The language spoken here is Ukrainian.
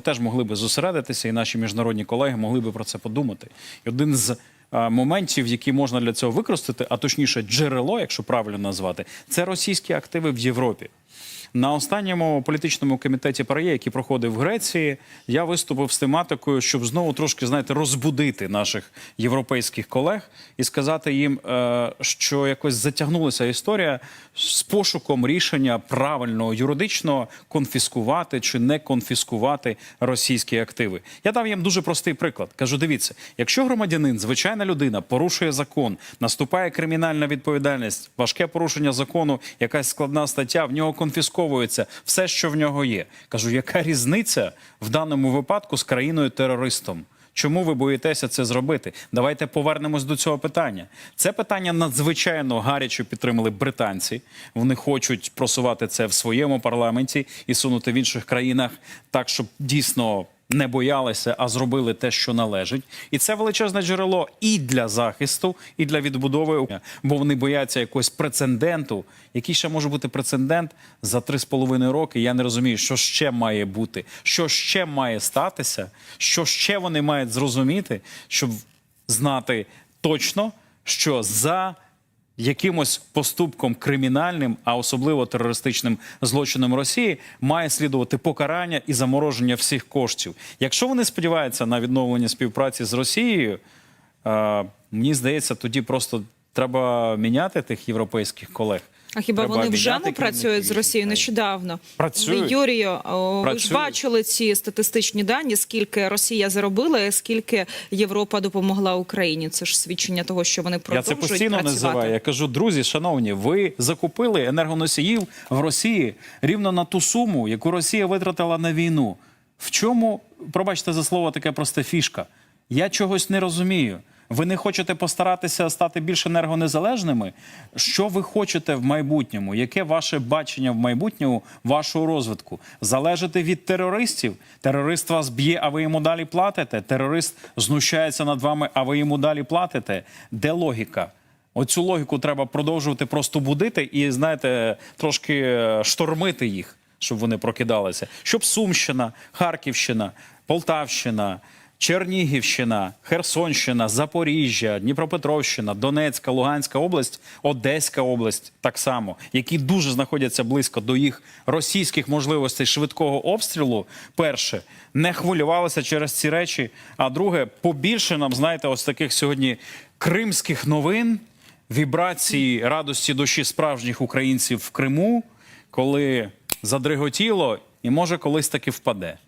теж могли би зосередитися, і наші міжнародні колеги могли би про це подумати. І один з моментів, які можна для цього використати, а точніше, джерело, якщо правильно назвати, це російські активи в Європі. На останньому політичному комітеті ПАРЄ, який проходив в Греції, я виступив з тематикою, щоб знову трошки знаєте, розбудити наших європейських колег і сказати їм, е, що якось затягнулася історія з пошуком рішення правильного юридичного конфіскувати чи не конфіскувати російські активи. Я дав їм дуже простий приклад. Кажу: дивіться, якщо громадянин, звичайна людина, порушує закон, наступає кримінальна відповідальність, важке порушення закону, якась складна стаття, в нього конфісковується все, що в нього є. Кажу, яка різниця в даному випадку з країною терористом? Чому ви боїтеся це зробити? Давайте повернемось до цього питання. Це питання надзвичайно гаряче підтримали британці. Вони хочуть просувати це в своєму парламенті і сунути в інших країнах так, щоб дійсно не боялися, а зробили те, що належить. І це величезне джерело і для захисту, і для відбудови, бо вони бояться якогось прецеденту. Який ще може бути прецедент за три з половиною роки? Я не розумію, що ще має бути, що ще має статися, що ще вони мають зрозуміти, щоб знати точно, що за якимось поступком кримінальним, а особливо терористичним злочином Росії, має слідувати покарання і замороження всіх коштів. Якщо вони сподіваються на відновлення співпраці з Росією, е, мені здається, тоді просто треба міняти тих європейських колег. А хіба Треба вони вже не працюють з. Росією нещодавно? Працюють. Юрію, ви ж бачили ці статистичні дані, скільки Росія заробила, і скільки Європа допомогла Україні. Це ж свідчення того, що вони Я це постійно працювати. називаю. Я кажу, друзі, шановні, ви закупили енергоносіїв в Росії рівно на ту суму, яку Росія витратила на війну. В чому, пробачте за слово, таке просте фішка? Я чогось не розумію. Ви не хочете постаратися стати більш енергонезалежними? Що ви хочете в майбутньому? Яке ваше бачення в майбутньому вашого розвитку? Залежите від терористів? Терорист вас б'є, а ви йому далі платите? Терорист знущається над вами, а ви йому далі платите? Де логіка? Оцю логіку треба продовжувати просто будити і, знаєте, трошки е, штормити їх, щоб вони прокидалися. Щоб Сумщина, Харківщина, Полтавщина. Чернігівщина, Херсонщина, Запоріжжя, Дніпропетровщина, Донецька, Луганська область, Одеська область так само, які дуже знаходяться близько до їх російських можливостей швидкого обстрілу. Перше, не хвилювалися через ці речі. А друге, побільше нам знаєте, ось таких сьогодні кримських новин, вібрації радості душі справжніх українців в Криму, коли задриготіло і може колись таки впаде.